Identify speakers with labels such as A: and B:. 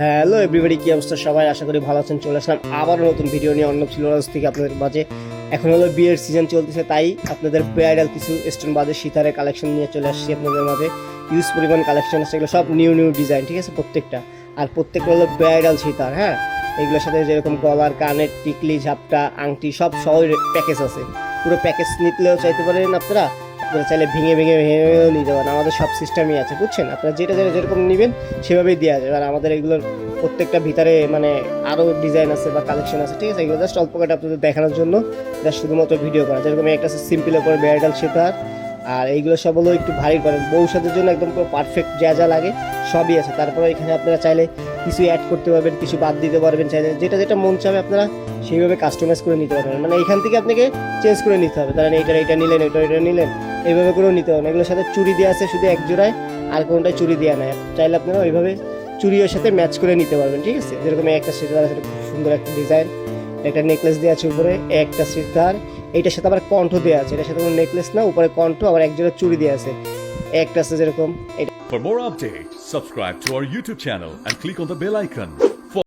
A: Hello everybody কি অবস্থা? সবাই আশা করি ভালো আছেন, চলে আসলাম আবার নতুন ভিডিও নিয়ে। অন্য ফ্লোরাস থেকে আপনাদের মাঝে। এখন হলো বিয়ের সিজন চলতেছে, তাই আপনাদের ব্রাইডাল কিছু স্টোন বাজে সিতারের কালেকশন নিয়ে চলে আসছি আপনাদের মাঝে। ইউজ পরিমাণ কালেকশন আছে, এগুলো সব নিউ নিউ ডিজাইন ঠিক আছে? প্রত্যেকটা। আর প্রত্যেকটা হলো ব্রাইডাল সিতার হ্যাঁ? এগুলোর সাথে যেরকম গলার কানের টিকলি, ঝাপটা, আংটি, সব সহ প্যাকেজ আছে। পুরো প্যাকেজ নিতেও চাইতে পারেন আপনারা। আপনারা চাইলে ভেঙে ভেঙে ভেঙেও নিতে পারেন। আমাদের সব সিস্টেমই আছে, বুঝছেন? আপনারা যেটা যেটা যেরকম নেবেন, সেভাবেই দেওয়া যাবে। আর আমাদের এগুলোর প্রত্যেকটা ভিতরে মানে আরও ডিজাইন আছে বা কালেকশন আছে, ঠিক আছে? এগুলো জাস্ট অল্প কটা আপনাদের দেখানোর জন্য জাস্ট শুধুমাত্র ভিডিও করা। যেরকম একটা আছে সিম্পলের উপর ব্যারাইডাল সেতার আর এইগুলো সব হলো একটু ভারী করেন। বউ জন্য একদম পুরো পারফেক্ট যা যা লাগে, সবই আছে। তারপরে এখানে আপনারা চাইলে কিছু অ্যাড করতে পারবেন, কিছু বাদ দিতে পারবেন, চাইলে যেটা যেটা মন চাবে আপনারা সেইভাবে কাস্টমাইজ করে নিতে পারবেন। মানে এখান থেকে আপনাকে চেঞ্জ করে নিতে হবে। তাহলে এইটা এইটা নিলেন এটা এটা নিলেন, এইভাবে করেও নিতে হবে এগুলোর সাথে চুরি দেওয়া আছে শুধু এক জোড়ায়, আর কোনটায় চুরি দেওয়া নাই। চাইলে আপনারা ওইভাবে চুড়ির সাথে ম্যাচ করে নিতে পারবেন, ঠিক আছে? যেরকম একটা এটা খুব সুন্দর একটা ডিজাইন একটা নেকলেস দেওয়া আছে উপরে, একটা সিতার এইটার সাথে আবার কণ্ঠ দেওয়া আছে। এটার সাথে কোনো নেকলেস না, উপরে কণ্ঠ, আবার এক জোড়া চুড়ি দেওয়া আছে। একটা আছে যেরকম এটা
B: For more updates, subscribe to our YouTube channel and click on the bell icon.